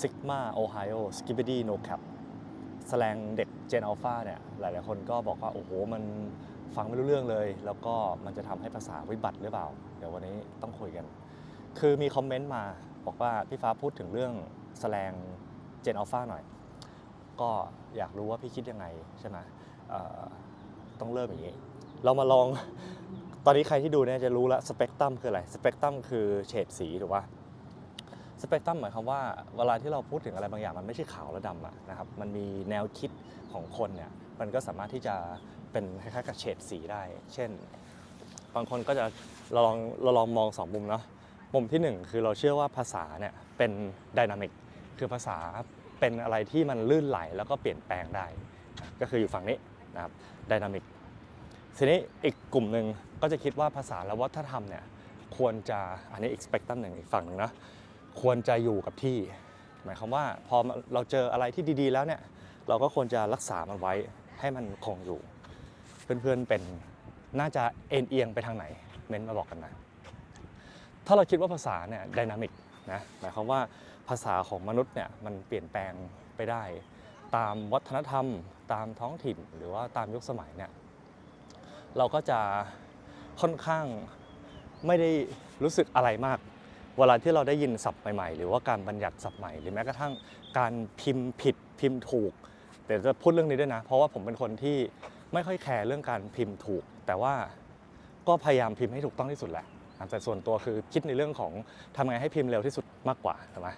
Sigma Ohio Skibidi No Cap แสลงเด็ก Gen Alpha เนี่ยหลายๆคนก็บอกว่า โอ้โห มันฟังไม่รู้เรื่องเลย แล้วก็มันจะทำให้ภาษาวิบัติหรือเปล่า เดี๋ยววันนี้ต้องคุยกัน คือมีคอมเมนต์มาบอกว่า พี่ฟ้าพูดถึงเรื่องแสลง Gen Alpha หน่อย ก็อยากรู้ว่าพี่คิดยังไงใช่ไหมต้องเริ่มอย่างนี้ เรามาลอง ตอนนี้ใครที่ดูเนี่ยจะรู้แล้วสเปกตรัมคืออะไร สเปกตรัมคือเฉดสีถูกปะ สเปกตรัมหมายความว่าเวลาที่เราพูดถึงอะไรบางอย่างมันไม่ใช่ขาวและดำอะนะครับมันมีแนวคิดของคนเนี่ยมันก็สามารถที่จะเป็นคล้ายๆกับเฉดสีได้ เช่น บางคนก็จะเราลองเราลองมองสองมุมเนาะมุมที่หนึ่งคือเราเชื่อว่าภาษาเนี่ยเป็นดินามิกคือภาษาเป็นอะไรที่มันลื่นไหลแล้วก็เปลี่ยนแปลงได้ ก็คืออยู่ฝั่งนี้นะครับดินามิกทีนี้อีกกลุ่มหนึ่งก็จะคิดว่าภาษาและวัฒนธรรมเนี่ยควรจะอันนี้อีกสเปกตรัมหนึ่งอีกฝั่งหนึ่งนะ ควรจะอยู่กับที่ หมายความว่าพอเราเจออะไรที่ดีๆ แล้วเนี่ยเราก็ควรจะรักษามันไว้ให้มันคงอยู่ เพื่อนๆเป็นน่าจะเอ็นเอียงไปทางไหน เม้นมาบอกกันนะถ้าเราคิดว่าภาษาเนี่ยดินามิกนะหมายความว่าภาษาของมนุษย์เนี่ยมันเปลี่ยนแปลงไปได้ ตามวัฒนธรรม ตามท้องถิ่นหรือว่าตามยุคสมัยเนี่ยเราก็จะค่อนข้างไม่ได้รู้สึกอะไรมาก เวลาที่เราได้ยินศัพท์ใหม่ๆ หรือว่าการบัญญัติศัพท์ใหม่ หรือแม้กระทั่งการพิมพ์ผิดพิมพ์ถูกเดี๋ยวจะพูดเรื่องนี้ด้วยนะ เพราะว่าผมเป็นคนที่ไม่ค่อยแคร์เรื่องการพิมพ์ถูก แต่ว่าก็พยายามพิมพ์ให้ถูกต้องที่สุดแหละแต่ส่วนตัวคือคิดในเรื่องของทำไงให้พิมพ์เร็วที่สุดมากกว่าใช่ไหม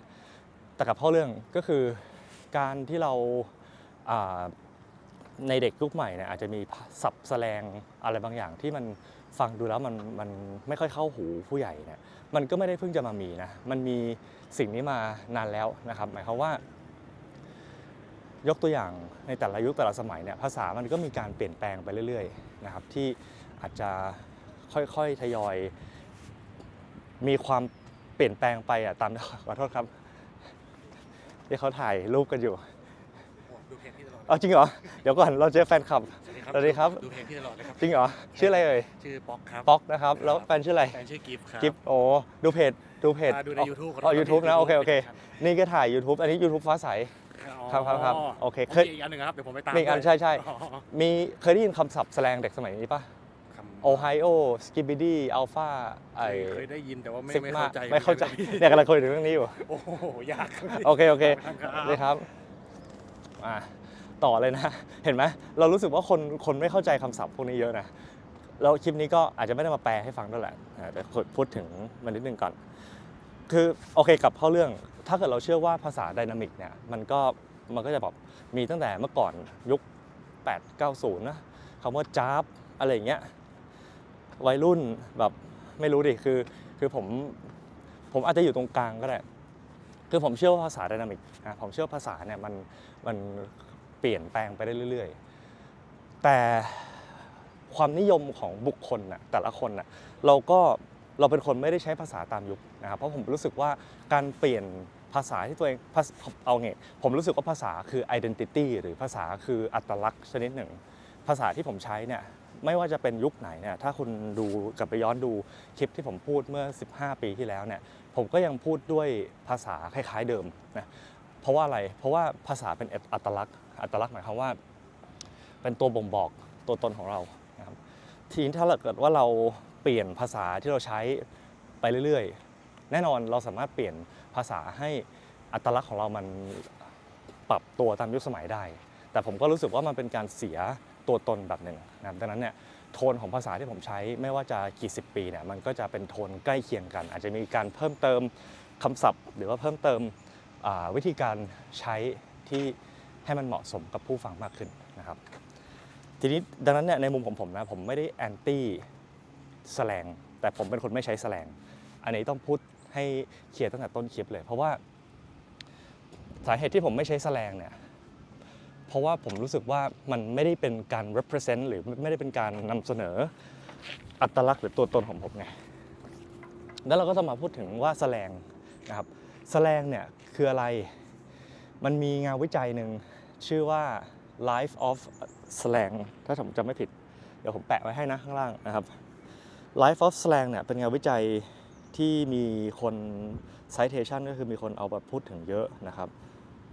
แต่กับพ่อเรื่องก็คือการที่เราในเด็กยุคใหม่เนี่ยอาจจะมีศัพท์แสลงอะไรบางอย่างที่มัน ฟังดูแล้วมันมันไม่ค่อยเข้าหูผู้ใหญ่เนี่ยมันก็ไม่ได้เพิ่งจะมามีนะมันมีสิ่งนี้มานานแล้วนะครับ หมายความว่า ยกตัวอย่างในแต่ละยุคแต่ละสมัยเนี่ยภาษามันก็มีการเปลี่ยนแปลงไปเรื่อยๆนะครับที่อาจจะค่อยๆทยอย มีความเปลี่ยนแปลงไปอะตามขอโทษครับที่เขาถ่ายรูปกันอยู่ดูเพลงพี่ตลอดเอาจริงเหรอ เดี๋ยวก่อนเราเจอแฟนคลับสวัสดี ครับสวัสดีครับ ดูเพลงพี่ตลอดเลยครับ จริงเหรอ ชื่ออะไรเอ่ย ชื่อป๊อกครับป๊อกนะครับ แล้วแฟนชื่ออะไร แฟนชื่อกิฟต์ครับกิฟโอ้ ดูเพจ ดูเพจอ่าดูในอ๋อ YouTube ขอโทษอ๋อครับ YouTube นะ โอเค โอเค นี่ก็ถ่าย YouTube อันนี้ YouTube ฟ้าใส ครับครับครับโอเค เคเคยยอีกอันหนึ่งครับ เดี๋ยวผมไปตามมีอีกอันด้วยใช่ใช่อ๋อมีเคยได้ยินคำศัพท์แสลงเด็กสมัยนี้ปะคำโอไฮโอสกิบ i ดี้อัลฟาไอเคยเคยได้ยินแต่ว่าไม่ซิกไม่มาเข้าใจไม่เข้าใจหมือนกันเนี่ยกำลังคุยถึงเรื่องนี้อยู่ โอ้โหยาก โอเค โอเคครับนี่ครับอ่า ต่อเลยนะ เห็นไหมเรารู้สึกว่าคนคนไม่เข้าใจคำศัพท์พวกนี้เยอะนะแล้วคลิปนี้ก็อาจจะไม่ได้มาแปลให้ฟังด้วยแหละแต่พูดถึงมันนิดนึงก่อน คือโอเคกับเข้าเรื่อง ถ้าเกิดเราเชื่อว่าภาษาไดนามิกเนี่ยมันก็มันก็จะแบบมีตั้งแต่เมื่อก่อนยุค 8 90 นะคำว่าจ้าบอะไรอย่างเงี้ยวัยรุ่นแบบไม่รู้ดิคือคือผมผมอาจจะอยู่ตรงกลางก็ได้ คือผมเชื่อว่าภาษาไดนามิกนะผมเชื่อภาษาเนี่ยมันมัน เปลี่ยนแปลงไปได้เรื่อยๆ แต่ความนิยมของบุคคลน่ะแต่ละคนน่ะเราก็เราเป็นคนไม่ได้ใช้ภาษาตามยุคนะครับ เพราะผมรู้สึกว่าการเปลี่ยนภาษาที่ตัวเองเอาไงผมรู้สึกว่าภาษาคือ identity หรือภาษาคืออัตลักษณ์ชนิดหนึ่ง ภาษาที่ผมใช้เนี่ยไม่ว่าจะเป็นยุคไหนเนี่ยถ้าคุณดูกลับไปย้อนดูคลิปที่ผมพูดเมื่อ 15 ปีที่แล้วเนี่ยผมก็ยังพูดด้วยภาษาคล้ายๆเดิมนะเพราะว่าอะไรเพราะว่าภาษาเป็นอัตลักษณ์ อัตลักษณ์หมายความว่า เป็นตัวบ่งบอกตัวตนของเรานะครับทีนี้ถ้าเกิดว่าเราเปลี่ยนภาษาที่เราใช้ไปเรื่อยๆ แน่นอนเราสามารถเปลี่ยนภาษาให้อัตลักษณ์ของเรามันปรับตัวตามยุคสมัยได้ แต่ผมก็รู้สึกว่ามันเป็นการเสียตัวตนแบบหนึ่งนะครับดังนั้นเนี่ยโทนของภาษาที่ผมใช้ไม่ว่าจะกี่สิบปีเนี่ยมันก็จะเป็นโทนใกล้เคียงกัน อาจจะมีการเพิ่มเติมคำศัพท์ หรือว่าเพิ่มเติมวิธีการใช้ที่ ให้มันเหมาะสมกับผู้ฟังมากขึ้นนะครับ ทีนี้ดังนั้นเนี่ยในมุมของผมนะผมไม่ได้แอนตี้แสลงแต่ผมเป็นคนไม่ใช้แสลง อันนี้ต้องพูดให้เคลียร์ตั้งแต่ต้นคลิปเลย เพราะว่าสาเหตุที่ผมไม่ใช้แสลงเนี่ยเพราะว่าผมรู้สึกว่ามันไม่ได้เป็นการ represent หรือไม่ได้เป็นการนำเสนออัตลักษณ์หรือตัวตนของผมไงแล้วเราก็จะมาพูดถึงว่าแสลงนะครับแสลงเนี่ยคืออะไร มันมีงานวิจัยหนึ่ง ชื่อว่า Life of Slang ถ้าผมจำไม่ผิด เดี๋ยวผมแปะไว้ให้นะข้างล่างนะครับ Life of Slang เนี่ยเป็นงานวิจัยที่มีคน citation ก็คือมีคนเอามาพูดถึงเยอะนะครับ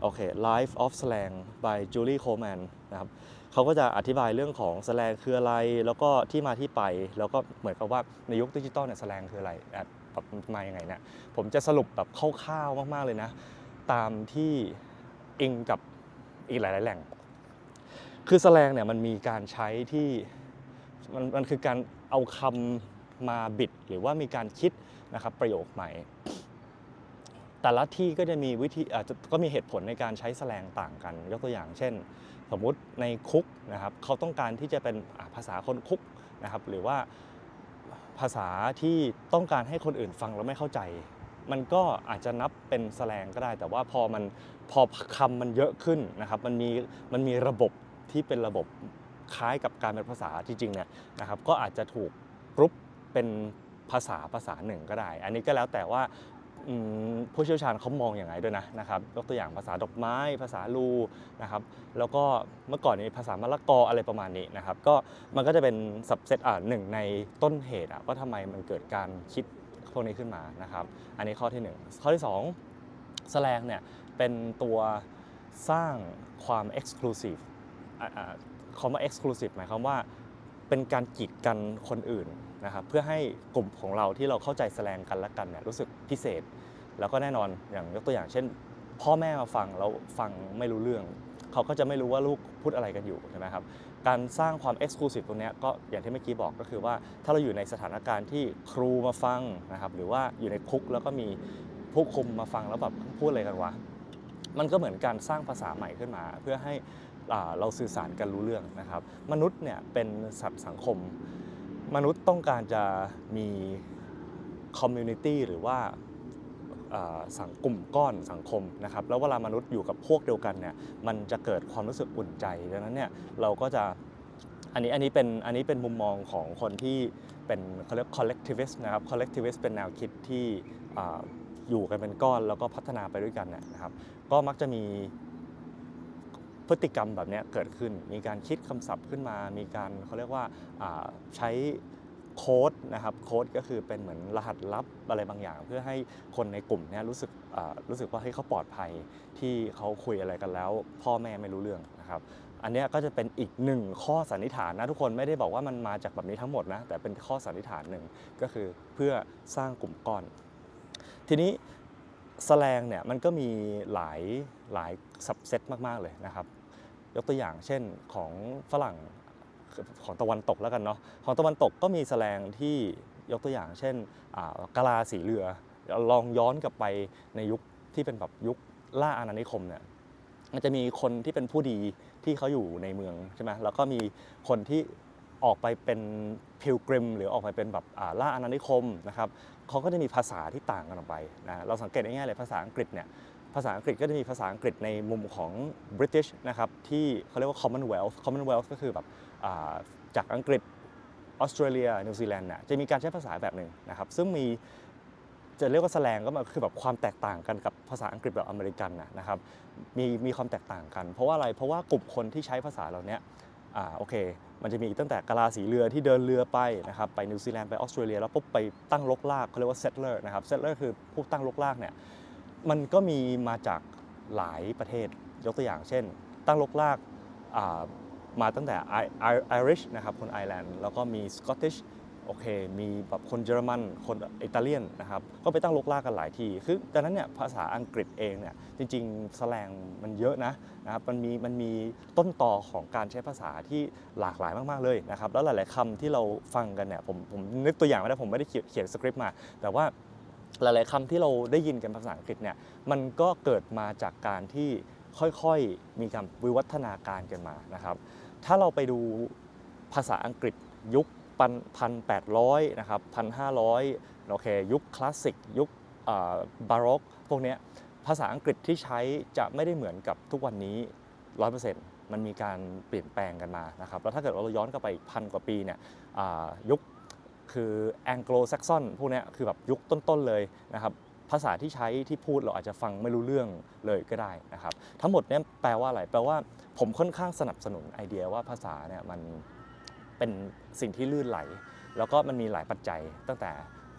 โอเค Life of Slang by Julie Coleman นะครับเขาก็จะอธิบายเรื่องของ slang คืออะไร แล้วก็ที่มาที่ไป แล้วก็เหมือนกับว่าในยุคดิจิตอลเนี่ย slang คืออะไรแบบมายังไงเนี่ยผมจะสรุปแบบคร่าวๆมากๆเลยนะ ตามที่อิงกับ อีกหลาย ๆ แหล่ง คือ slang เนี่ยมันมีการใช้ที่มันมันคือการเอาคำมาบิดหรือว่ามีการคิดนะครับประโยคใหม่ แต่ละที่ก็จะมีวิธีอาจจะก็มีเหตุผลในการใช้แสลงต่างกัน ยกตัวอย่างเช่น สมมุติในคุกนะครับเขาต้องการที่จะเป็นภาษาคนคุกนะครับหรือว่าภาษาที่ต้องการให้คนอื่นฟังแล้วไม่เข้าใจ มันก็อาจจะนับเป็นแสลงก็ได้ แต่ว่าพอมัน พอคำมันเยอะขึ้นนะครับมันมีมันมีระบบที่เป็นระบบคล้ายกับการเป็นภาษาจริงๆเนี่ยนะครับก็อาจจะถูกกรุ๊ปเป็นภาษาภาษาหนึ่งก็ได้ อันนี้ก็แล้วแต่ว่าผู้เชี่ยวชาญเขามองอย่างไรด้วยนะนะครับยกตัวอย่างภาษาดอกไม้ ภาษาลูนะครับแล้วก็เมื่อก่อนนี้ภาษามะละกออะไรประมาณนี้นะครับก็มันก็จะเป็นสับเซตอ่าหนึ่งในต้นเหตุอะว่าทำไมมันเกิดการคิดพวกนี้ขึ้นมานะครับอันนี้ข้อที่หนึ่งข้อที่สองแสลงเนี่ย เป็นตัวสร้างความ exclusive อ่าอ่าคำว่า exclusive หมายความว่าเป็นการกีดกันคนอื่นนะครับเพื่อให้กลุ่มของเราที่เราเข้าใจแสลงกันและกันเนี่ยรู้สึกพิเศษ แล้วก็แน่นอนอย่างยกตัวอย่างเช่น พ่อแม่มาฟังแล้วฟังไม่รู้เรื่อง เขาก็จะไม่รู้ว่าลูกพูดอะไรกันอยู่ใช่ไหมครับการสร้างความ Exclusive ตรงนี้ก็อย่างที่เมื่อกี้บอกก็คือว่าถ้าเราอยู่ในสถานการณ์ที่ครูมาฟังนะครับหรือว่าอยู่ในคุกแล้วก็มีผู้คุมมาฟังแล้วแบบพูดอะไรกันวะ มันก็เหมือนการสร้างภาษาใหม่ขึ้นมา เพื่อให้เราสื่อสารกันรู้เรื่องนะครับ มนุษย์เนี่ยเป็นสัตว์สังคม มนุษย์ต้องการจะมีคอมมูนิตี้หรือว่าอ่าสังกลุ่มก้อนสังคมนะครับ แล้วเวลามนุษย์อยู่กับพวกเดียวกันเนี่ยมันจะเกิดความรู้สึกอุ่นใจดังนั้นเนี่ยเราก็จะอันนี้อันนี้เป็นอันนี้เป็นมุมมองของคนที่เป็นเขาเรียก collectivist นะครับ collectivist เป็นแนวคิดที่ อยู่กันเป็นก้อนแล้วก็พัฒนาไปด้วยกันเนยนะครับ ก็มักจะมีพฤติกรรมแบบนี้เกิดขึ้น มีการคิดคำศัพท์ขึ้นมา มีการเขาเรียกว่าาใช้โค้ดนะครับโค้ดก็คือเป็นเหมือนรหัสลับอะไรบางอย่าง เพื่อให้คนในกลุ่มนี้รู้สึกรู้สึกว่าให้ยเขาปลอดภัยที่เขาคุยอะไรกันแล้ว พ่อแม่ไม่รู้เรื่องนะครับ อันนี้ก็จะเป็นอีกหนึ่งข้อสันนิษฐานนะทุกคนไม่ได้บอกว่ามันมาจากแบบนี้ทั้งหมดนะแต่เป็นข้อสันนิษฐานหนึ่งก็คือเพื่อสร้างกลุ่มก้อน ทีนี้แสลงเนี่ยมันก็มีหลายหลายสับเซตมาก ๆ เลยนะครับ ยกตัวอย่างเช่นของฝรั่งของตะวันตกแล้วกันเนาะของตะวันตกก็มีแสลงที่ยกตัวอย่าง เช่นกะลาสีเรือลองย้อนกลับไปในยุคที่เป็นแบบยุคล่าอาณานิคมเนี่ยมันจะมีคนที่เป็นผู้ดีที่เขาอยู่ในเมืองใช่ไหมแล้วก็มีคนที่ออกไปเป็นพิลกริมหรือออกไปเป็นแบบล่าอาณานิคมนะครับ เขาก็จะมีภาษาที่ต่างกันออกไปนะเราสังเกตง่ายๆเลยภาษาอังกฤษเนี่ยภาษาอังกฤษก็จะมีภาษาอังกฤษในมุมของ British นะครับที่เขาเรียกว่า Commonwealth Commonwealth ก็คือแบบาจากอังกฤษออสเตรเลียนิวซีแลนด์เนี่ยจะมีการใช้ภาษาแบบหนึ่งนะครับซึ่งมีจะเรียกว่าแสลงก็มันคือแบบความแตกต่างกันกับภาษาอังกฤษแบบอเมริกันนะครับมีมีความแตกต่างกัน เพราะว่าอะไรเพราะว่ากลุ่มคนที่ใช้ภาษาเหล่านี้อ่าโอเค มันจะมีตั้งแต่กะลาสีเรือที่เดินเรือไปนะครับไปนิวซีแลนด์ไปออสเตรเลียแล้วปุ๊บไปตั้งลกรากเขาเรียกว่าเซตเลอร์นะครับเซตเลอร์คือผู้ตั้งลกรากเนี่ยมันก็มีมาจากหลายประเทศยกตัวอย่างเช่น ตั้งลกรากมาตั้งแต่ไอริชนะครับคนไอร์แลนด์แล้วก็มีสกอตติช โอเค มีแบบคนเยอรมัน คนอิตาเลียนนะครับ ก็ไปตั้งรกรากกันหลายที่ คือดังนั้นเนี่ยภาษาอังกฤษเองเนี่ยจริงๆแสลงมันเยอะนะนะครับ มันมีมันมีต้นต่อของการใช้ภาษาที่หลากหลายมากๆเลยนะครับ แล้วหลายๆคำที่เราฟังกันเนี่ยผมผมนึกตัวอย่างไม่ได้ผมไม่ได้เขียนสคริปต์มา แต่ว่าหลายๆคำที่เราได้ยินกันภาษาอังกฤษเนี่ยมันก็เกิดมาจากการที่ค่อยๆมีการวิวัฒนาการกันมานะครับ ถ้าเราไปดูภาษาอังกฤษยุค พันแปดร้อยนะครับพันห้าร้อยโอเคยุคคลาสสิกยุคบาร็อกพวกเนี้ยภาษาอังกฤษที่ใช้จะไม่ได้เหมือนกับทุกวันนี้100%มันมีการเปลี่ยนแปลงกันมานะครับแล้วถ้าเกิดว่าเราย้อนกลับไปอีกพันกว่าปีเนี่ยอ่ายุคคือแองโกลแซกซอนพวกเนี้ยคือแบบยุคต้นๆเลยนะครับภาษาที่ใช้ที่พูดเราอาจจะฟังไม่รู้เรื่องเลยก็ได้นะครับ ทั้งหมดเนี่ยแปลว่าอะไร แปลว่าผมค่อนข้างสนับสนุนไอเดียว่าภาษาเนี่ยมัน เป็นสิ่งที่ลื่นไหล แล้วก็มันมีหลายปัจจัยตั้งแต่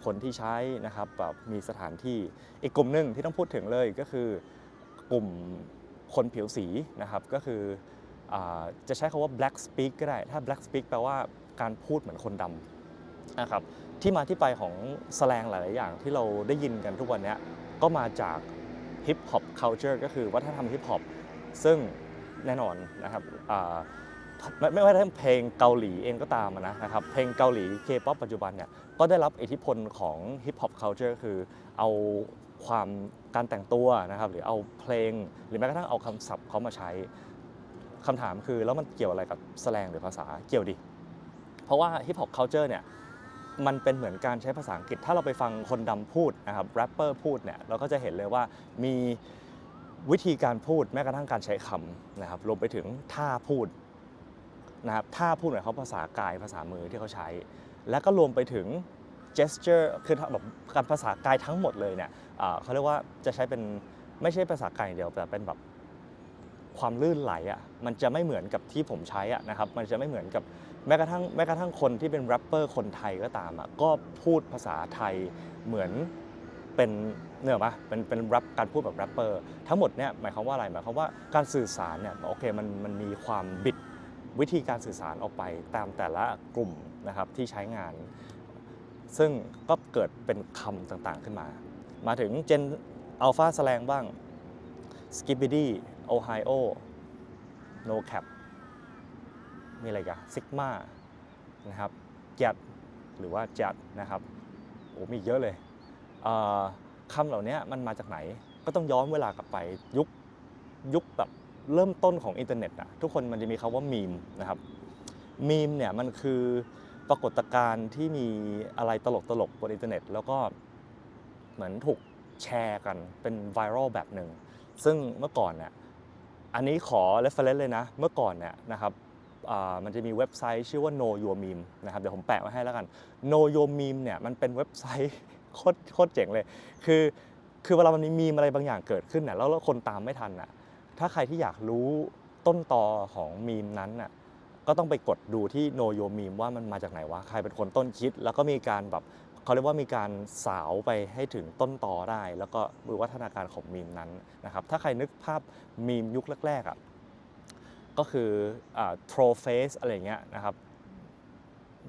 คนที่ใช้นะครับแบบมีสถานที่อีกกลุ่มหนึ่งที่ต้องพูดถึงเลยก็คือกลุ่มคนผิวสีนะครับก็คืออจะใช้คาว่า black speak ก็ได้ ถ้า black speak แปลว่าการพูดเหมือนคนดำนะครับที่มาที่ไปของแสแลงหลาย ๆ อย่างที่เราได้ยินกันทุกวันนี้ก็มาจาก hip hop culture ก็คือวัฒนธรรม hip hop ซึ่งแน่นอนนะครับ ไม่ไม่ว่าจะเพลงเกาหลีเองก็ตามนะนะครับเพลงเกาหลี K-pop ปัจจุบันเนี่ยก็ได้รับอิทธิพลของ hip hop culture คือเอาความการแต่งตัวนะครับหรือเอาเพลงหรือแม้กระทั่งเอาคำศัพท์เขามาใช้คำถามคือแล้วมันเกี่ยวอะไรกับแสแลงหรือภาษาเกี่ยวดิเพราะว่า hip hop culture เนี่ยมันเป็นเหมือนการใช้ภาษาอังกฤษ ถ้าเราไปฟังคนดำพูดนะครับแรปเปอร์พูดเนี่ยเราก็จะเห็นเลยว่ามีวิธีการพูดแม้กระทั่งการใช้คำนะครับรวมไปถึงท่าพูด นะครับท่าพูดหมายความว่าภาษากายภาษามือที่เขาใช้ และก็รวมไปถึง gesture คือแบบการภาษากายทั้งหมดเลยเนี่ยเขาเรียกว่าจะใช้เป็นไม่ใช่ภาษากายอย่างเดียวแต่เป็นแบบความลื่นไหลอะมันจะไม่เหมือนกับที่ผมใช้อะนะครับมันจะไม่เหมือนกับแม้กระทั่งแม้กระทั่งคนที่เป็นแรปเปอร์คนไทยก็ตามอะก็พูดภาษาไทยเหมือนเป็นเนื้อปะเป็นเป็นแรปการพูดแบบแรปเปอร์ทั้งหมดเนี่ยหมายความว่าอะไรหมายความว่าการสื่อสารเนี่ยโอเคมันมันมีความบิด วิธีการสื่อสารออกไปตามแต่ละกลุ่มนะครับที่ใช้งาน ซึ่งก็เกิดเป็นคำต่างๆขึ้นมา มาถึงเจนอัลฟาสแลงบ้าง s k i p p y d y Ohio No Cap มีอะไรกันซิกมานะครับจัดหรือว่าจัดนะครับโอ้มีเยอะเลยเคำเหล่านี้มันมาจากไหนก็ต้องย้อนเวลากลับไปยุคยุคแบบ เริ่มต้นของอินเทอร์เน็ตอะทุกคนมันจะมีคาว่ามีมนะครับมีมเนี่ยมันคือปรากฏการณ์ที่มีอะไรตลกตลกๆบนอินเทอร์เน็ต แล้วก็เหมือนถูกแชร์กันเป็นไวรัลแบบหนึ่งซึ่งเมื่อก่อนเนี่ยอันนี้ขอ reference เลยนะ เมื่อก่อนเนี่ยนะครับมันจะมีเว็บไซต์ชื่อว่า Know Your Meme นะครับเดี๋ยวผมแปะไว้ให้แล้วกัน Know Your Meme เนี่ยมันเป็นเว็บไซต์โคตรโคตรเจ๋งเลย คือคือเวลามันมีมีมอะไรบางอย่างเกิดขึ้นน่ะแล้วคนตามไม่ทันน่ะ ถ้าใครที่อยากรู้ต้นตอของมีมนั้นน่ะก็ต้องไปกดดูที่ Know Your Meme ว่ามันมาจากไหนวะใครเป็นคนต้นคิด แล้วก็มีการแบบเขาเรียกว่ามีการสาวไปให้ถึงต้นตอได้ แล้วก็วิวัฒนาการของมีมนั้นนะครับถ้าใครนึกภาพมีมยุคแรกๆอะก็คือโทรเฟสอะไรเงี้ยนะครับ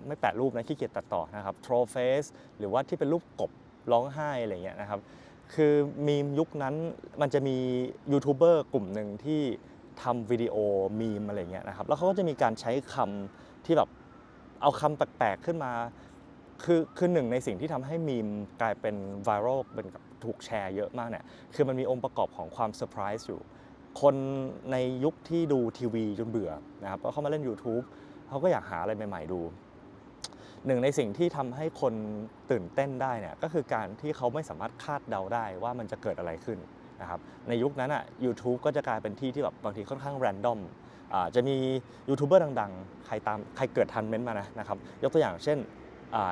ไม่แปะรูปนะขี้เกียจตัดต่อนะครับโทรเฟสหรือว่าที่เป็นรูปกบร้องไห้อะไรเงี้ยนะครับ คือมีมยุคนั้นมันจะมียูทูบเบอร์กลุ่มหนึ่งที่ทำวิดีโอมีมอะไรเงี้ยนะครับ แล้วเขาก็จะมีการใช้คำที่แบบเอาคำแปลกๆขึ้นมา คือคือหนึ่งในสิ่งที่ทำให้มีมกลายเป็นไวรัลเป็นกับถูกแชร์เยอะมากเนี่ย คือมันมีองค์ประกอบของความเซอร์ไพรส์อยู่ คนในยุคที่ดูทีวีจนเบื่อนะครับก็เข้ามาเล่น YouTube เขาก็อยากหาอะไรใหม่ ๆ ดู หนึ่งในสิ่งที่ทำให้คนตื่นเต้นได้เนี่ยก็คือการที่เขาไม่สามารถคาดเดาได้ว่ามันจะเกิดอะไรขึ้นนะครับในยุคนั้นอะ YouTube ก็จะกลายเป็นที่ที่แบบบางทีค่อนข้างแรนดอมจะมียูทูบเบอร์ดังๆ ใครตามใครเกิดทันเม้นต์มานะนะครับยกตัวอย่างเช่น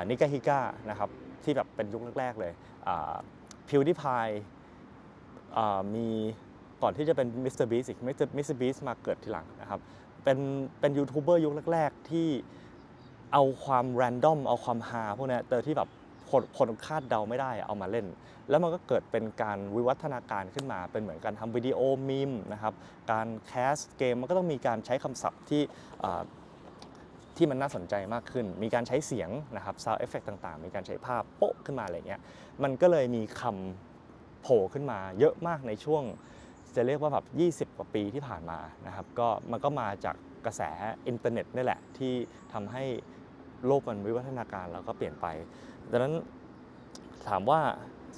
นิกาฮิก้านะครับที่แบบเป็นยุคแรกๆเลยพิวดิพายมีก่อนที่จะเป็นมิสเตอร์บีสอีกมิสเตอมิสเตอร์บีสมาเกิดทีหลังนะครับเป็นเป็นยูทูบเบอร์ยุคแรกๆที่ เอาความแรนดอมเอาความฮาพวกนี้เตอที่แบบคนคนคาดเดาไม่ได้เอามาเล่น แล้วมันก็เกิดเป็นการวิวัฒนาการขึ้นมา เป็นเหมือนการทำวิดีโอมีมนะครับ การแคสเกมมันก็ต้องมีการใช้คำศัพท์ที่ที่มันน่าสนใจมากขึ้น มีการใช้เสียงนะครับซาวเอฟเฟกต่างๆ มีการใช้ภาพโป๊ะขึ้นมาอะไรเงี้ย มันก็เลยมีคำโผล่ขึ้นมาเยอะมากในช่วง จะเรียกว่าแบบ20 กว่าปีที่ผ่านมานะครับ ก็มันก็มาจาก กระแสอินเทอร์เน็ตนี่แหละที่ทำให้โลกมันวิวัฒนาการแล้วก็เปลี่ยนไป ดังนั้นถามว่า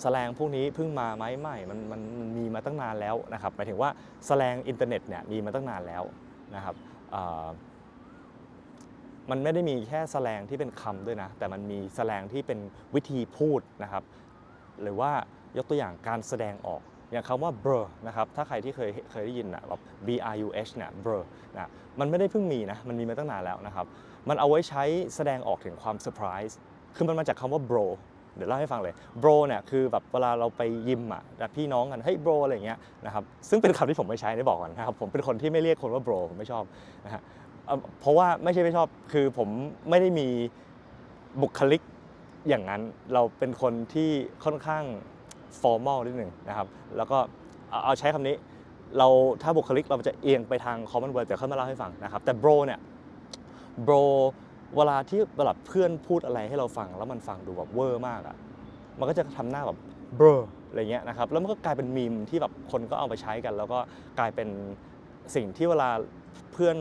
แสแลงพวกนี้เพิ่งมาไหมไม่มันมันมีมาตั้งนานแล้วนะครับหมายถึงว่าแสแลงอินเทอร์เน็ตเนี่ยมีมาตั้งนานแล้วนะครับมันไม่ได้มีแค่แสแลงที่เป็นคำด้วยนะ แต่มันมีแสแลงที่เป็นวิธีพูดนะครับ หรือว่ายกตัวอย่างการแสดงออก อย่างคำว่า blur นะครับถ้าใครที่เคยเคยได้ยินนะแบบ B R U H เนี่ย blur นะมันไม่ได้เพิ่งมีนะมันมีมาตั้งนานแล้วนะครับมันเอาไว้ใช้แสดงออกถึงความเซอร์ไพรส์คือมันมาจากคำว่า bro เดี๋ยวเล่าให้ฟังเลย bro เนี่ยคือแบบเวลาเราไปยิมอะพี่น้องกัน เฮ้ย bro อะไรเงี้ยนะครับ ซึ่งเป็นคำที่ผมไม่ใช้ได้บอกก่อนนะครับ ผมเป็นคนที่ไม่เรียกคนว่า bro ผมไม่ชอบนะฮะ เพราะว่าไม่ใช่ไม่ชอบ คือผมไม่ได้มีบุคลิกอย่างนั้น เราเป็นคนที่ค่อนข้าง formal นิดหนึ่งนะครับแล้วก็เอาใช้คำนี้เราถ้าบุคลิกเราจะเอียงไปทาง common word เดี๋ยวค่อยมาเล่าให้ฟังนะครับแต่ bro เนี่ย bro เวลาที่เวลาเพื่อนพูดอะไรให้เราฟัง แล้วมันฟังดูแบบเวอร์มากอะ่ะมันก็จะทำหน้าแบบ bro อะไรเงี้ยนะครับแล้วมันก็กลายเป็นมีมที่แบบคนก็เอาไปใช้กัน แล้วก็กลายเป็นสิ่งที่เวลาเพื่อน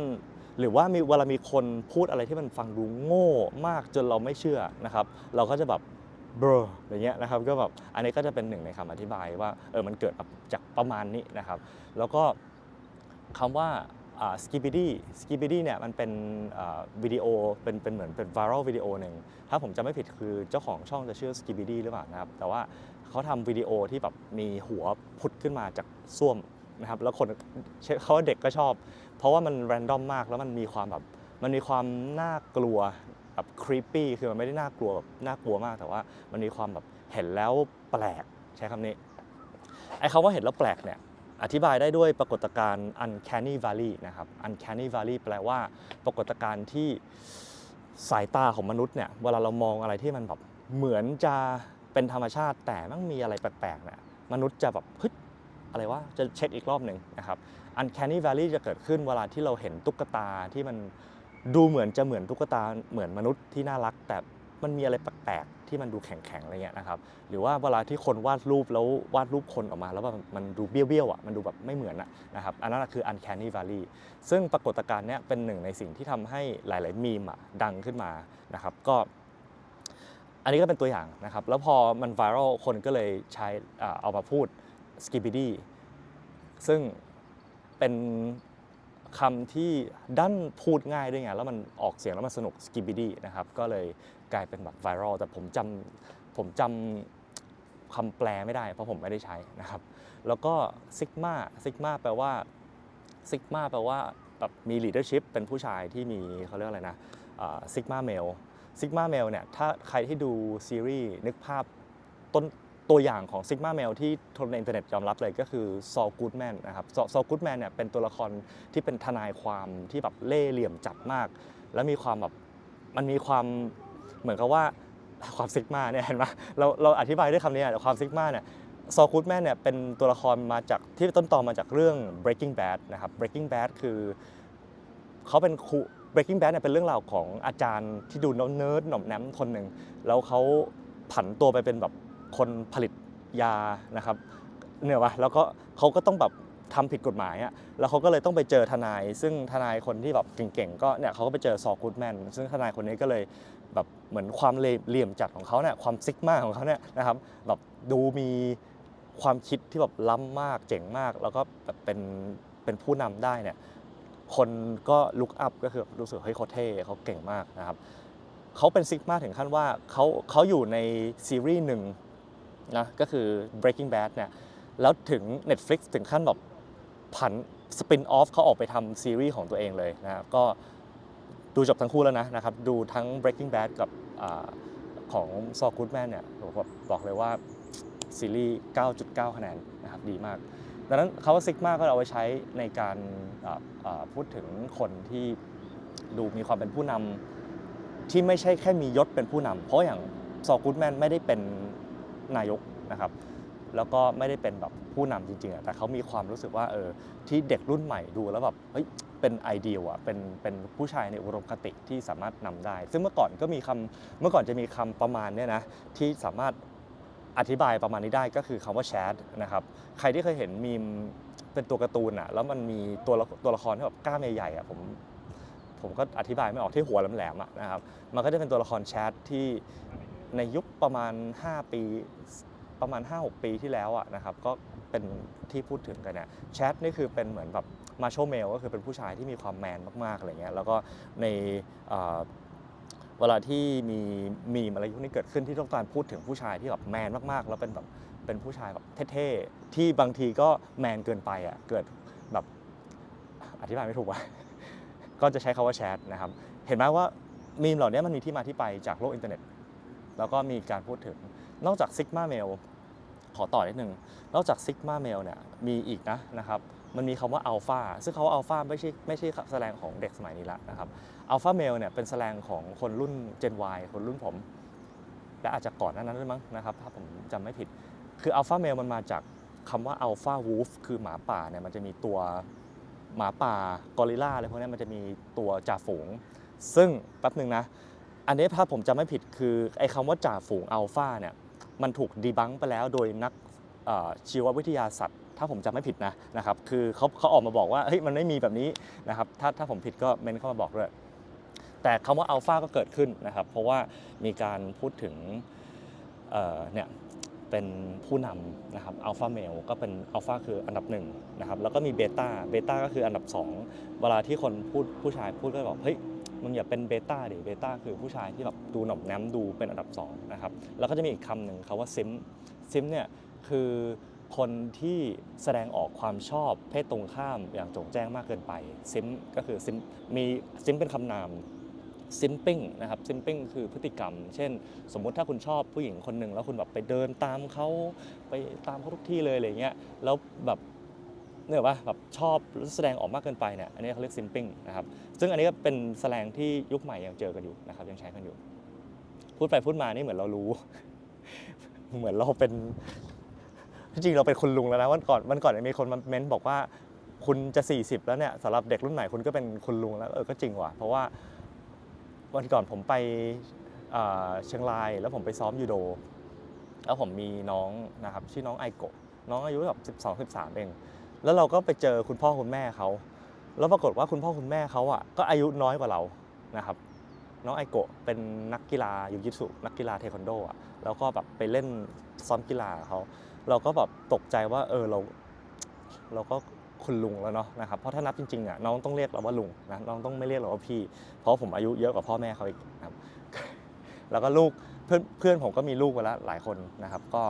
หรือว่ามีเวลามีคนพูดอะไรที่มันฟังดูโง่มากจนเราไม่เชื่อนะครับ เราก็จะแบบ bro อะไรเงี้ยนะครับก็แบบอันนี้ก็จะเป็นหนึ่งในคำอธิบายว่าเออมันเกิดจากประมาณนี้นะครับ แล้วก็คำว่าสกิบิดี้สกิบิดี้เนี่ยมันเป็นวิดีโอเป็นเป็นเหมือนเป็นไวรัลวิดีโอหนึ่งถ้าผมจำไม่ผิดคือเจ้าของช่องจะชื่อสกิบิดี้หรือเปล่านะครับ แต่ว่าเขาทำวิดีโอที่แบบมีหัวผุดขึ้นมาจากส้วมนะครับ แล้วคนเขาว่าเด็กก็ชอบ เพราะว่ามันแรนดอมมากแล้วมันมีความแบบมันมีความน่ากลัว แบบครีปปี้คือมันไม่ได้น่ากลัวแบบน่ากลัวมาก แต่ว่ามันมีความแบบเห็นแล้วแปลกใช้คำนี้ไอ้คำว่าเห็นแล้วแปลกเนี่ยอธิบายได้ด้วยปรากฏการณ์ uncanny valley นะครับ uncanny valley แปลว่าปรากฏการณ์ที่สายตาของมนุษย์เนี่ยเวลาเรามองอะไรที่มันแบบเหมือนจะเป็นธรรมชาติแต่มันมีอะไรแปลกๆเนี่ยมนุษย์จะแบบฮึดอะไรวะจะเช็คอีกรอบหนึ่งนะครับ uncanny valley จะเกิดขึ้นเวลาที่เราเห็นตุ๊กตาที่มัน ดูเหมือนจะเหมือนตุ๊กตาเหมือนมนุษย์ที่น่ารัก แต่มันมีอะไรแปลกๆที่มันดูแข็งๆอะไรเงี้ยนะครับหรือว่าเวลาที่คนวาดรูปแล้ววาดรูปคนออกมา แล้วแบบมันดูเบี้ยวๆอะมันดูแบบไม่เหมือนอะนะครับอันนั้นคือ uncanny valley ซึ่งปรากฏการณ์เนี้ยเป็นหนึ่งในสิ่งที่ทำให้หลายๆมีมอะดังขึ้นมานะครับก็อันนี้ก็เป็นตัวอย่างนะครับ แล้วพอมันไวรัลคนก็เลยใช้อ่าเอามาพูด skibidi ซึ่งเป็น คำที่ดันพูดง่ายด้วยไง แล้วมันออกเสียงแล้วมันสนุก skibidi นะครับ ก็เลยกลายเป็นแบบไวรัลแต่ผมจำผมจำคำแปลไม่ได้ เพราะผมไม่ได้ใช้นะครับ แล้วก็ sigma sigma แปลว่า sigma แปลว่าแบบมี leadership เป็นผู้ชายที่มีเขาเรียกอะไรนะซิกมาเมลซิกมาเมลเนี่ยถ้าใครที่ดูซีรีส์นึกภาพต้น ตัวอย่างของซิกมาเมลที่คนในอินเทอร์เน็ตยอมรับเลยก็คือซอลกูดแมนนะครับซอลกูดแมนเนี่ยเป็นตัวละครที่เป็นทนายความที่แบบเล่เหลี่ยมจัดมาก แล้วมีความแบบมันมีความเหมือนกับว่าความซิกมาเนี่ยเห็นไหมเราเราอธิบายด้วยคำนี้อะความซิกมาเนี่ยซอลกูดแมนเนี่ยเป็นตัวละครมาจากที่ต้นตอมาจากเรื่อง Breaking Bad นะครับ Breaking Bad คือเขาเป็นครู Breaking Bad เนี่ยเป็นเรื่องราวของอาจารย์ที่ดูเนิร์ดหน่อมแนมคนหนึ่งแล้วเขาผันตัวไปเป็นแบบ คนผลิตยานะครับเนี่ยปะแล้วก็เขาก็ต้องแบบทำผิดกฎหมายอะแล้วเขาก็เลยต้องไปเจอทนาย ซึ่งทนายคนที่แบบเก่งๆ ก็เนี่ยเขาก็ไปเจอซอกูดแมน ซึ่งทนายคนนี้ก็เลยแบบเหมือนความเหลี่ยมจัดของเขาเนี่ย ความซิกมาของเขาเนี่ยนะครับแบบดูมีความคิดที่แบบล้ำมากเจ๋งมาก แล้วก็แบบเป็นเป็นผู้นำได้เนี่ย คนก็ลุกอัพก็คือรู้สึกเฮ้ยเขาเท่เขาเก่งมากนะครับเขาเป็นซิกมาถึงขั้นว่าเขาเขาอยู่ในซีรีส์หนึ่ง นะก็คือ Breaking Bad เนี่ยแล้วถึง Netflix ถึงขั้นแบบผันสปินออฟเขาออกไปทำซีรีส์ของตัวเองเลยนะครับก็ดูจบทั้งคู่แล้วนะนะครับดูทั้ง Breaking Bad กับอของซอ Goodman เนี่ยผมบอกเลยว่าซีรีส์ 9.9 คะแนนนะครับดีมาก ดังนั้นคาว่าซิกมาก็เอาไว้ใช้ในการพูดถึงคนที่ดูมีความเป็นผู้นำที่ไม่ใช่แค่มียศเป็นผู้นำเพราะอย่างซอกูดแมนไม่ได้เป็น นายกนะครับแล้วก็ไม่ได้เป็นแบบผู้นำจริงๆอะแต่เขามีความรู้สึกว่าเออที่เด็กรุ่นใหม่ดูแล้วแบบเฮ้ยเป็นไอเดียอะเป็นเป็นผู้ชายในอุดมคติที่สามารถนำได้ ซึ่งเมื่อก่อนก็มีคำเมื่อก่อนจะมีคำประมาณเนี้ยนะที่สามารถอธิบายประมาณนี้ได้ก็คือคำว่าแชทนะครับใครที่เคยเห็นมีมเป็นตัวการ์ตูนอะแล้วมันมีตัวตัวละครที่แบบกล้ามใหญ่ๆอะผมผมก็อธิบายไม่ออกที่หัวแหลมๆอะนะครับมันก็จะเป็นตัวละครแชทที่ ในยุคประมาณ 5 ปีประมาณ 5-6 ปีที่แล้วอะนะครับก็เป็นที่พูดถึงกันเนี่ยแชทนี่คือเป็นเหมือนแบบมาโชเมลก็คือเป็นผู้ชายที่มีความแมนมากๆอะไรเงี้ยแล้วก็ในเวลาที่มีมีมอะไรพวกนี้เกิดขึ้นที่ต้องการพูดถึงผู้ชายที่แบบแมนมากๆ แล้วเป็นแบบเป็นผู้ชายแบบเท่ๆที่บางทีก็แมนเกินไปอะเกิดแบบอธิบายไม่ถูกว่ะก็จะใช้คาว่าแชทนะครับเห็นไหมว่ามีมเหล่านี้มันมีที่มาที่ไปจากโลกอินเทอร์เน็ต แล้วก็มีการพูดถึงนอกจากซิกมาเมลขอต่อนิดนึง นอกจากซิกมาเมลเนี่ยมีอีกนะนะครับมันมีคำว่าอัลฟาซึ่งคำว่าอัลฟาไม่ใช่ไม่ใช่แสดงของเด็กสมัยนี้ละนะครับอัลฟาเมลเนี่ยเป็นแสลงของคนรุ่น Gen Y คนรุ่นผม และอาจจะก่อนหน้านั้นด้วยมั้งนะครับถ้าผมจำไม่ผิด คืออัลฟาเมลมันมาจากคำว่าอัลฟาวูฟคือหมาป่าเนี่ยมันจะมีตัวหมาป่ากอริลลาอะไรพวกนี้มันจะมีตัวจ่าฝูง ซึ่งแป๊บหนึ่งนะ อันนี้ถ้าผมจำไม่ผิดคือไอ้คำว่าจ่าฝูงอัลฟาเนี่ยมันถูกดีบังไปแล้วโดยนักชีววิทยาสัตว์ถ้าผมจำไม่ผิดนะนะครับคือเขาเขาออกมาบอกว่าเฮ้ยมันไม่มีแบบนี้นะครับถ้าถ้าผมผิดก็เมนเข้ามาบอกด้วยแต่คำว่าอัลฟาก็เกิดขึ้นนะครับเพราะว่ามีการพูดถึงเเนี่ยเป็นผู้นำนะครับอัลฟาเมลก็เป็นอัลฟาคืออันดับหนึ่งนะครับแล้วก็มีเบต้าเบต้าก็คืออันดับสองเวลาที่คนพูดผู้ชายพูดก็บอกเฮ้ย มึงอย่าเป็นเบต้าดิเบต้าคือผู้ชายที่แบบดูหน่อมแนมดูเป็นอันดับสองนะครับแล้วก็จะมีอีกคำหนึ่งคาว่าซิมซิมเนี่ยคือคนที่แสดงออกความชอบเพศตรงข้ามอย่างโจงแจ้งมากเกินไปซิมก็คือซิมมีซิมเป็นคำนามซิมปิ้งนะครับซิมปิ้งคือพฤติกรรม เช่น สมมุติถ้าคุณชอบผู้หญิงคนหนึ่งแล้วคุณแบบไปเดินตามเขาไปตามเขาทุกที่เลยอะไรเงี้ยแล้วแบบ เนี่ยว่าแบบชอบแสดงออกมากเกินไปเนี่ยอันนี้เขาเรียกซิมปิ้งนะครับซึ่งอันนี้ก็เป็นแสลงที่ยุคใหม่ยังเจอกันอยู่นะครับยังใช้กันอยู่ พูดไปพูดมานี่เหมือนเรารู้ เหมือนเราเป็นจริงเราเป็นคุณลุงแล้วนะวันก่อนวันก่อนมีคนมาเม้นบอกว่าคุณจะ 40 แล้วเนี่ยสำหรับเด็กรุ่นใหม่คุณก็เป็นคุณลุงแล้วเออก็จริงว่ะเพราะว่าวันก่อนผมไปเชียงรายแล้วผมไปซ้อมยูโด แล้วผมมีน้องนะครับชื่อน้องไอโกะน้องอายุแบบ12 13เอง แล้วเราก็ไปเจอคุณพ่อคุณแม่เขา แล้วปรากฏว่าคุณพ่อคุณแม่เขาอะก็อายุน้อยกว่าเรานะครับน้องไอโกะเป็นนักกีฬายูยิสุนักกีฬาเทควันโดอะแล้วก็แบบไปเล่นซ้อมกีฬาเขาเราก็แบบตกใจว่าเออเรา เราก็คุณลุงแล้วเนาะนะครับเพราะถ้านับจริงๆอะน้องต้องเรียกเราว่าลุงนะน้องต้องไม่เรียกเราว่าพี่ เพราะผมอายุเยอะกว่าพ่อแม่เขาอีกนะครับแล้วก็ลูกเพื่อนเพื่อนผมก็มีลูกไปแล้วหลายคนนะครับ ก็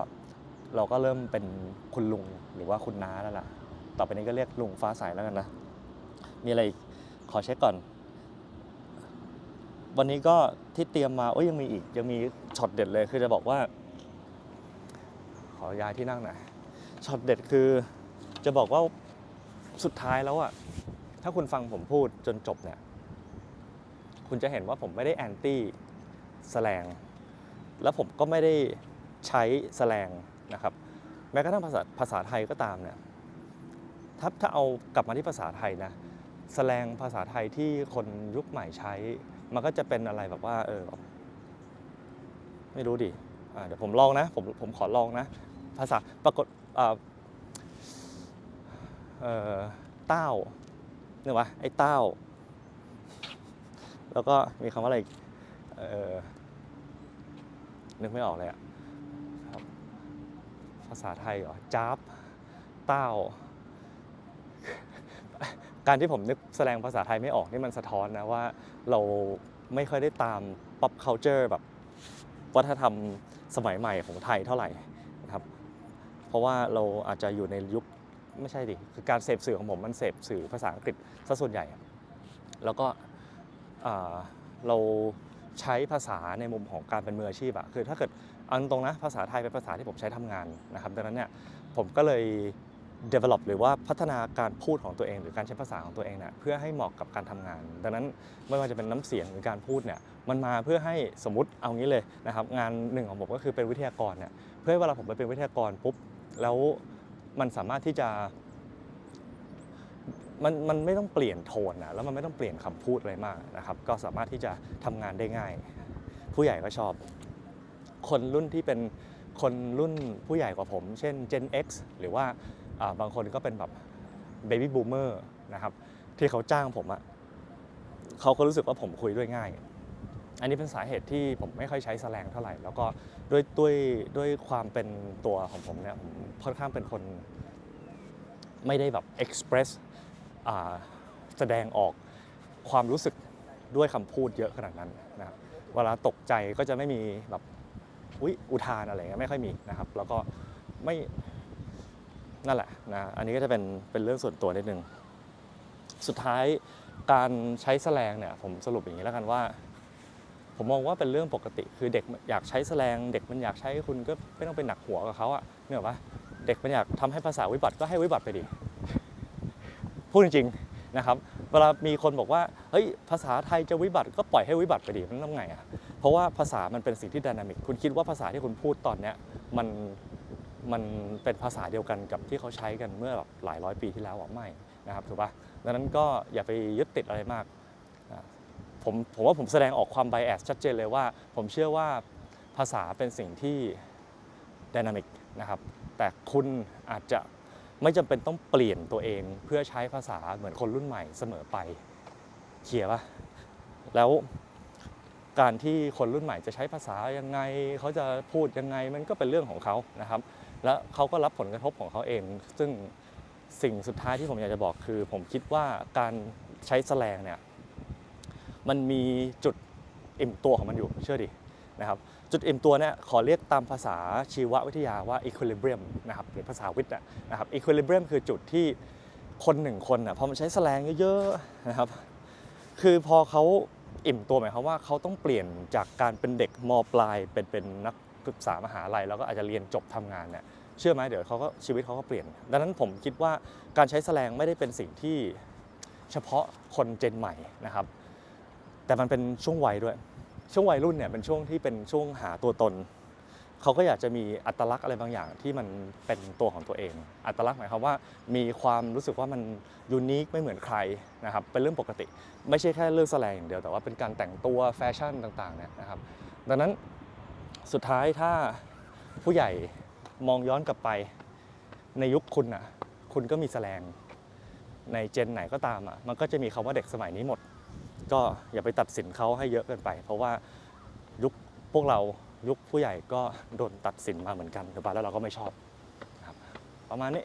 เราก็เริ่มเป็นคุณลุงหรือว่าคุณน้าแล้วล่ะ ต่อไปนี้ก็เรียกลุงฟ้าใสแล้วกันนะ มีอะไรอีกขอเช็คก่อน วันนี้ก็ที่เตรียมมาโอ้ยยังมีอีกยังมีช็อตเด็ดเลยคือจะบอกว่า ขอย้ายที่นั่งหน่อยช็อตเด็ดคือจะบอกว่าสุดท้ายแล้วอะถ้าคุณฟังผมพูดจนจบเนี่ย คุณจะเห็นว่าผมไม่ได้แอนตี้แสลง แล้วผมก็ไม่ได้ใช้แสลงนะครับ แม้กระทั่งภาษาภาษาไทยก็ตามเนี่ย ถ้าถ้าเอากลับมาที่ภาษาไทยนะแสลงภาษาไทยที่คนยุคใหม่ใช้ มันก็จะเป็นอะไรแบบว่า เออ ไม่รู้ดิเดี๋ยวผมลองนะ ผมผมขอลองนะ ภาษาปรากฏอ่าเอ่อเต้าเนี่ยวะไอ้เต้า แล้วก็มีคำว่าอะไรเออนึกไม่ออกเลยอะภาษาไทยเหรอจ้าบเต้า การที่ผมนึกแสดงภาษาไทยไม่ออกนี่มันสะท้อนนะว่าเราไม่ค่อยได้ตาม pop culture แบบวัฒนธรรมสมัยใหม่ของไทยเท่าไหร่นะครับ เพราะว่าเราอาจจะอยู่ในยุคไม่ใช่ดิคือการเสพสื่อของผมมันเสพสื่อภาษาอังกฤษซะส่วนใหญ่ แล้วก็เราใช้ภาษาในมุมของการเป็นมืออาชีพอะคือถ้าเกิดอันตรงนะภาษาไทยเป็นภาษาที่ผมใช้ทำงานนะครับดังนั้นเนี่ยผมก็เลย develop หรือว่าพัฒนาการพูดของตัวเอง หรือการใช้ภาษาของตัวเองเนี่ยเพื่อให้เหมาะกับการทำงาน ดังนั้นไม่ว่าจะเป็นน้ำเสียงหรือการพูดเนี่ยมันมาเพื่อให้สมมติเอางี้เลยนะครับงานหนึ่งของผมก็คือเป็นวิทยากรเนี่ยเพื่อเวลาผมไปเป็นวิทยากรปุ๊บแล้วมันสามารถที่จะมันมันไม่ต้องเปลี่ยนโทนนะแล้วมันไม่ต้องเปลี่ยนคำพูดอะไรมากนะครับก็สามารถที่จะทำงานได้ง่าย ผู้ใหญ่ก็ชอบ คนรุ่นที่เป็นคนรุ่นผู้ใหญ่กว่าผม เช่น Gen X หรือว่า บางคนก็เป็นแบบ Baby Boomer นะครับที่เขาจ้างผมอะเขาก็รู้สึกว่าผมคุยด้วยง่าย อันนี้เป็นสาเหตุที่ผมไม่ค่อยใช้แสลงเท่าไหร่ แล้วก็ด้วยด้วยด้วยความเป็นตัวของผมเนี่ยผมค่อนข้างเป็นคนไม่ได้แบบ express อ่าแสดงออกความรู้สึกด้วยคำพูดเยอะขนาดนั้นนะครับเวลาตกใจก็จะไม่มีแบบอุ๊ยอุทานอะไรเงี้ยไม่ค่อยมีนะครับ แล้วก็ไม่ นั่นแหละนะอันนี้ก็จะเป็นเป็นเรื่องส่วนตัวนิดนึง สุดท้ายการใช้แสลงเนี่ยผมสรุปอย่างนี้แล้วกันว่า ผมมองว่าเป็นเรื่องปกติ คือเด็กอยากใช้แสลง เด็กมันอยากใช้คุณก็ไม่ต้องไปหนักหัวกับเขาอะเนี่ยหรอกปะเด็กมันอยากทำให้ภาษาวิบัติก็ให้วิบัติไปดิพูดจริงๆนะครับ เวลามีคนบอกว่าเฮ้ยภาษาไทยจะวิบัติก็ปล่อยให้วิบัติไปดิมันต้องไงอะเพราะว่าภาษามันเป็นสิ่งที่ดินามิกคุณคิดว่าภาษาที่คุณพูดตอนเนี้ยมัน มันเป็นภาษาเดียวกันกับที่เขาใช้กันเมื่อแบบหลายร้อยปีที่แล้วหรือไม่นะครับถูกปะดังนั้นก็อย่าไปยึดติดอะไรมากผมผมว่าผมแสดงออกความไบแอสชัดเจนเลยว่า ผมเชื่อว่าภาษาเป็นสิ่งที่ดินามิกนะครับแต่คุณอาจจะไม่จำเป็นต้องเปลี่ยนตัวเองเพื่อใช้ภาษาเหมือนคนรุ่นใหม่เสมอไปเคลียร์ปะแล้วการที่คนรุ่นใหม่จะใช้ภาษายังไง เขาจะพูดยังไงมันก็เป็นเรื่องของเขานะครับ แล้วเขาก็รับผลกระทบของเขาเอง ซึ่งสิ่งสุดท้ายที่ผมอยากจะบอกคือ ผมคิดว่าการใช้แสลงเนี่ยมันมีจุดอิ่มตัวของมันอยู่เชื่อดินะครับจุดอิ่มตัวเนี่ยขอเรียกตามภาษาชีววิทยาว่า equilibrium นะครับหรือภาษาวิทย์นะครับ equilibrium คือจุดที่คนหนึ่งคนอะพอมันใช้แสลงเยอะๆนะครับคือพอเขาอิ่มตัวหมายความว่าเขาต้องเปลี่ยนจากการเป็นเด็กมปลายเป็นเป็นนัก ศึกษามหาลัยแล้วก็อาจจะเรียนจบทำงานเนี่ยเชื่อไหมเดี๋ยวเขาก็ชีวิตเขาก็เปลี่ยน ดังนั้นผมคิดว่าการใช้แสลงไม่ได้เป็นสิ่งที่เฉพาะคนเจนใหม่นะครับ แต่มันเป็นช่วงวัยด้วย ช่วงวัยรุ่นเนี่ยเป็นช่วงที่เป็นช่วงหาตัวตน เขาก็อยากจะมีอัตลักษณ์อะไรบางอย่างที่มันเป็นตัวของตัวเอง อัตลักษณ์หมายความว่ามีความรู้สึกว่ามันยูนิคไม่เหมือนใครนะครับ เป็นเรื่องปกติ ไม่ใช่แค่เรื่องแสลงอย่างเดียวแต่ว่าเป็นการแต่งตัวแฟชั่นต่างๆเนี่ยนะครับ ดังนั้น สุดท้ายถ้าผู้ใหญ่มองย้อนกลับไปในยุคคุณน่ะคุณก็มีแสลงในเจนไหนก็ตามอะมันก็จะมีคำว่าเด็กสมัยนี้หมด ก็อย่าไปตัดสินเขาให้เยอะเกินไป เพราะว่ายุคพวกเรายุคผู้ใหญ่ก็โดนตัดสินมาเหมือนกันถูกปะแล้วเราก็ไม่ชอบครับประมาณนี้